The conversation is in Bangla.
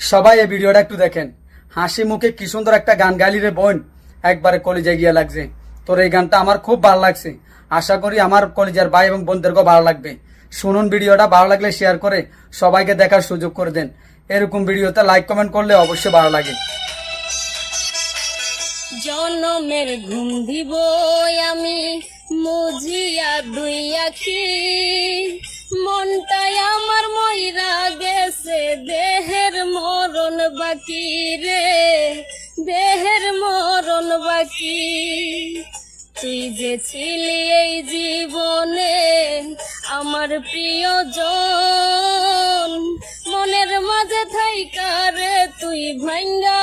সবাই এই ভিডিওটা একটু দেখেন। হাসি মুখে কি সুন্দর একটা গান গাইলি রে বোন। একবারে কলেজে গিয়ে লাগছে। তোর এই গানটা আমার খুব ভালো লাগছে। আশা করি আমার কলেজের ভাই এবং বোনদেরকেও ভালো লাগবে। শুনুন ভিডিওটা, ভালো লাগলে শেয়ার করে সবাইকে দেখার সুযোগ করে দেন। এরকম ভিডিওতে লাইক কমেন্ট করলে অবশ্যই ভালো লাগে। ঘুম দিব আমি, মুজিয়া দুই আখি। বাকি রে, দেহের মরণ বাকি। তুই যে ছিলি এই জীবনে আমার প্রিয়জন, মনের মাঝে থাইকার তুই ভাঙ্গা